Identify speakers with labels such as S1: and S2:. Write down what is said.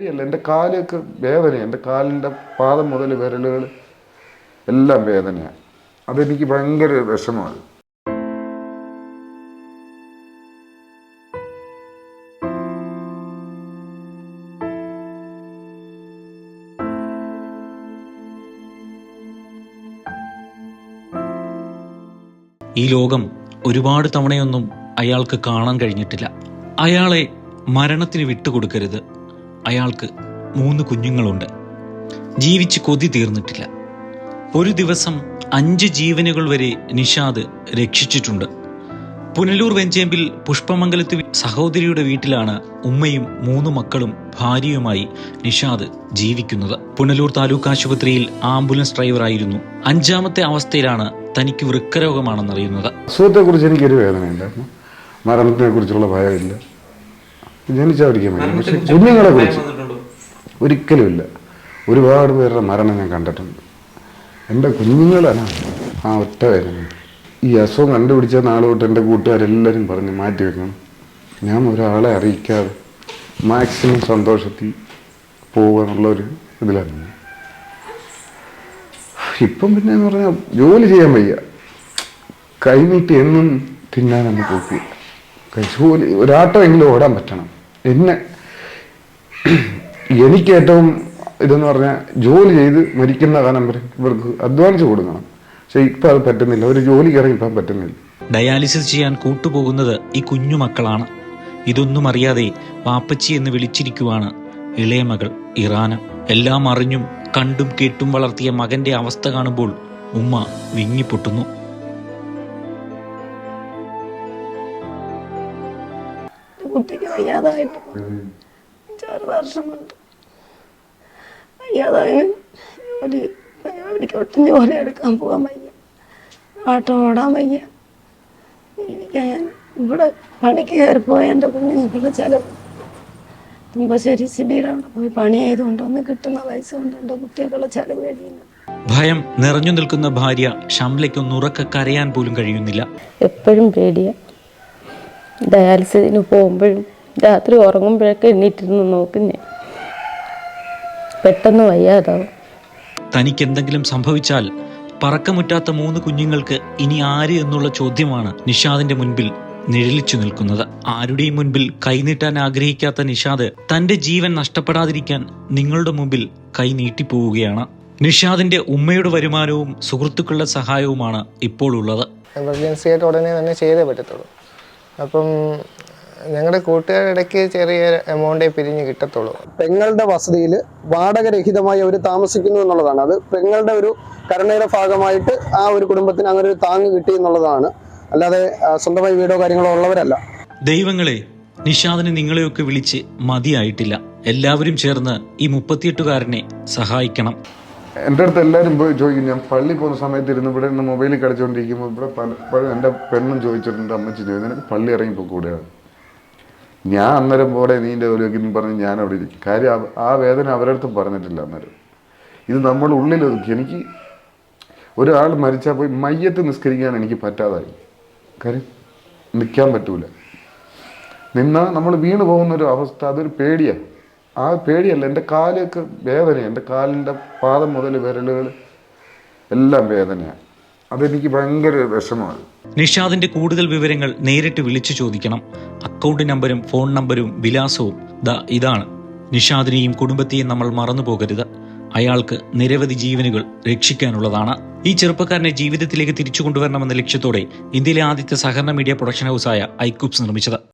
S1: പേടിയല്ല എന്റെ കാലൊക്കെ വേദന എന്റെ കാലിന്റെ പാദം മുതൽ വിരലുകൾ എല്ലാം വേദനയാണ്. അതെനിക്ക് ഭയങ്കര വിഷമമാണ്.
S2: ഈ ലോകം ഒരുപാട് തവണയൊന്നും അയാൾക്ക് കാണാൻ കഴിഞ്ഞിട്ടില്ല. അയാളെ മരണത്തിന് വിട്ടുകൊടുക്കരുത്. അയാൾക്ക് മൂന്ന് കുഞ്ഞുങ്ങളുണ്ട്. ജീവിച്ച് കൊതി തീർന്നിട്ടില്ല. ഒരു ദിവസം അഞ്ച് ജീവനുകൾ വരെ നിഷാദ് രക്ഷിച്ചിട്ടുണ്ട്. പുനലൂർ വെഞ്ചേമ്പിൽ പുഷ്പമംഗലത്ത് സഹോദരിയുടെ വീട്ടിലാണ് ഉമ്മയും മൂന്ന് മക്കളും ഭാര്യയുമായി നിഷാദ് ജീവിക്കുന്നത്. പുനലൂർ താലൂക്ക് ആശുപത്രിയിൽ ആംബുലൻസ് ഡ്രൈവറായിരുന്നു. അഞ്ചാമത്തെ അവസ്ഥയിലാണ് തനിക്ക് വൃക്കരോഗമാണെന്നറിയുന്നത്.
S1: അസുഖത്തെക്കുറിച്ച് എനിക്കൊരു വേദനയുണ്ടായിരുന്നു. മരണത്തിനെ കുറിച്ചുള്ള ഭയമില്ല. ജനിച്ചവരിക്കാൻ വയ്യ പക്ഷെ കുഞ്ഞുങ്ങളെ കുറിച്ച് ഒരിക്കലുമില്ല. ഒരുപാട് പേരുടെ മരണം ഞാൻ കണ്ടിട്ടുണ്ട്. എന്റെ കുഞ്ഞുങ്ങളാണ് ആ ഒറ്റ വേദന ഈ അസുഖം കണ്ടുപിടിച്ച നാൾ തൊട്ട് എന്റെ കൂട്ടുകാരെല്ലാവരും പറഞ്ഞ് മാറ്റി വെക്കണം. ഞാൻ ഒരാളെ അറിയിക്കാതെ മാക്സിമം സന്തോഷത്തിൽ പോവുക ഒരു ഞാൻ. ഇപ്പം പിന്നെ എന്ന് പറഞ്ഞാൽ ജോലി ചെയ്യാൻ വയ്യ. കൈനീട്ടി എന്നും തിന്നാൻ നമുക്ക് ഒക്കില്ല കൈ ജോലി ഒരാട്ടമെങ്കിലും ഓടാൻ പറ്റണം. എന്നെ എനിക്ക് ഏറ്റവും ഇതെന്ന് പറഞ്ഞാൽ ജോലി ചെയ്ത് മരിക്കുന്ന കാലം വരെ ഇവർക്ക് അധ്വാനിച്ച് കൊടുക്കണം. പക്ഷെ ഇപ്പം അത് പറ്റുന്നില്ല. ഒരു ജോലിക്ക് ഇറങ്ങി ഇപ്പം പറ്റുന്നില്ല.
S2: ഡയാലിസിസ് ചെയ്യാൻ കൂട്ടുപോകുന്നത് ഈ കുഞ്ഞു മക്കളാണ്. ഇതൊന്നും അറിയാതെ വാപ്പച്ചി എന്ന് വിളിച്ചിരിക്കുവാണ് ഇളയ മകൾ ഇറാന. എല്ലാം അറിഞ്ഞും കണ്ടും കേട്ടും വളർത്തിയ മകന്റെ അവസ്ഥ കാണുമ്പോൾ ഉമ്മ വിങ്ങിപ്പൊട്ടുന്നു
S3: കുട്ടിക്ക് വയ്യാതായപ്പോ അഞ്ചാറ് വർഷം കൊണ്ട് വയ്യാതായി. ജോലി ജോലിക്ക് ഒട്ടും ജോലി എടുക്കാൻ പോകാൻ വയ്യ. ആട്ടം ഓടാൻ വയ്യ. ഞാൻ ഇവിടെ പണിക്ക് കയറിപ്പോയ എന്റെ കുഞ്ഞുങ്ങളുടെ ചിലവ്. തുമ്പശ്ശേരി സിബിയുടെ അവിടെ പോയി പണി ചെയ്തുകൊണ്ട് ഒന്ന് കിട്ടുന്ന പൈസ കൊണ്ട് എന്റെ കുട്ടികളുടെ ചിലവ് കഴിയുന്നു.
S2: ഭയം നിറഞ്ഞു നിൽക്കുന്ന ഭാര്യ ഷംലയ്ക്കൊന്ന് ഉറക്ക കരയാൻ പോലും കഴിയുന്നില്ല.
S3: എപ്പോഴും പേടിയാ. ഡയാലിസിന് പോകുമ്പോഴും രാത്രി ഉറങ്ങുമ്പോഴൊക്കെ എണ്ണീറ്റിരുന്ന് നോക്കും ഞാൻ. പെട്ടെന്ന് വയ്യാതാവും.
S2: തനിക്ക് എന്തെങ്കിലും സംഭവിച്ചാൽ പറക്കമുറ്റാത്ത മൂന്ന് കുഞ്ഞുങ്ങൾക്ക് ഇനി ആര് എന്നുള്ള ചോദ്യമാണ് നിഷാദിന്റെ മുൻപിൽ നിഴലിച്ചു നിൽക്കുന്നത്. ആരുടെയും മുൻപിൽ കൈനീട്ടാൻ ആഗ്രഹിക്കാത്ത നിഷാദ് തന്റെ ജീവൻ നഷ്ടപ്പെടാതിരിക്കാൻ നിങ്ങളുടെ മുമ്പിൽ കൈ നീട്ടിപ്പോവുകയാണ്. നിഷാദിന്റെ ഉമ്മയുടെ വരുമാനവും സുഹൃത്തുക്കളുടെ സഹായവുമാണ് ഇപ്പോൾ ഉള്ളത്.
S4: എമർജൻസി ആയിട്ട് ഉടനെ തന്നെ ചെയ്തേ പറ്റത്തുള്ളൂ. അപ്പം ഞങ്ങളുടെ കൂട്ടുകാരുടെ ഇടയ്ക്ക് ചെറിയ എമൗണ്ടേ പിരിഞ്ഞ് കിട്ടത്തുള്ളൂ.
S5: പെങ്ങളുടെ വസതിയിൽ വാടകരഹിതമായി അവർ താമസിക്കുന്നു എന്നുള്ളതാണ്. അത് പെങ്ങളുടെ ഒരു കരുണയുടെ ഭാഗമായിട്ട് ആ ഒരു കുടുംബത്തിന് അങ്ങനെ ഒരു താങ്ങ് കിട്ടി എന്നുള്ളതാണ്. അല്ലാതെ സ്വന്തമായി വീടോ കാര്യങ്ങളോ ഉള്ളവരല്ല.
S2: ദൈവങ്ങളെ നിഷാദിന് നിങ്ങളെയൊക്കെ വിളിച്ച് മതിയായിട്ടില്ല. എല്ലാവരും ചേർന്ന് ഈ മുപ്പത്തിയെട്ടുകാരനെ സഹായിക്കണം.
S1: എന്റെ അടുത്ത് എല്ലാവരും പോയി ചോദിക്കും ഞാൻ പള്ളി പോകുന്ന സമയത്ത് ഇരുന്ന് ഇവിടെ നിന്ന് മൊബൈലിൽ കളിച്ചുകൊണ്ടിരിക്കുമ്പോൾ ഇവിടെ പലപ്പോഴും എന്റെ പെണ്ണും ചോദിച്ചിട്ടുണ്ട് അമ്മച്ചി ചോദിച്ചു നിനക്ക് പള്ളി ഇറങ്ങി പോയിക്കൂടെയാണ് ഞാൻ അന്നേരം പോലെ നീന്റെ എന്ന് പറഞ്ഞ് ഞാൻ അവിടെ ഇരിക്കും. കാര്യം ആ വേദന അവരടുത്ത് പറഞ്ഞിട്ടില്ല അന്നേരം. ഇത് നമ്മുടെ ഉള്ളിൽ ഒതുക്കി. എനിക്ക് ഒരാൾ മരിച്ചാൽ പോയി മയ്യത്ത് നിസ്കരിക്കാൻ എനിക്ക് പറ്റാതായി. കാര്യം നിൽക്കാൻ പറ്റൂല. നിന്നാൽ നമ്മൾ വീണ് പോകുന്ന ഒരു അവസ്ഥ അതൊരു പേടിയാണ് ആ പേടിയല്ല. എന്റെ കാലൊക്കെ വേദനയാണ് എന്റെ കാലിന്റെ പാദം മുതൽ വിരലുകൾ എല്ലാം വേദനയാണ് അതെനിക്ക് ഭയങ്കര വിഷമമാണ്.
S2: നിഷാദിന്റെ കൂടുതൽ വിവരങ്ങൾ നേരിട്ട് വിളിച്ചു ചോദിക്കണം. അക്കൗണ്ട് നമ്പരും ഫോൺ നമ്പരും വിലാസവും ദ ഇതാണ്. നിഷാദിനെയും കുടുംബത്തെയും നമ്മൾ മറന്നു പോകരുത്. അയാൾക്ക് നിരവധി ജീവനുകൾ രക്ഷിക്കാനുള്ളതാണ്. ഈ ചെറുപ്പക്കാരനെ ജീവിതത്തിലേക്ക് തിരിച്ചു കൊണ്ടുവരണമെന്ന ലക്ഷ്യത്തോടെ ഇന്ത്യയിലെ ആദ്യത്തെ സഹകരണ മീഡിയ പ്രൊഡക്ഷൻ ഹൗസായ ഐക്യൂബ്സ് നിർമ്മിച്ചത്.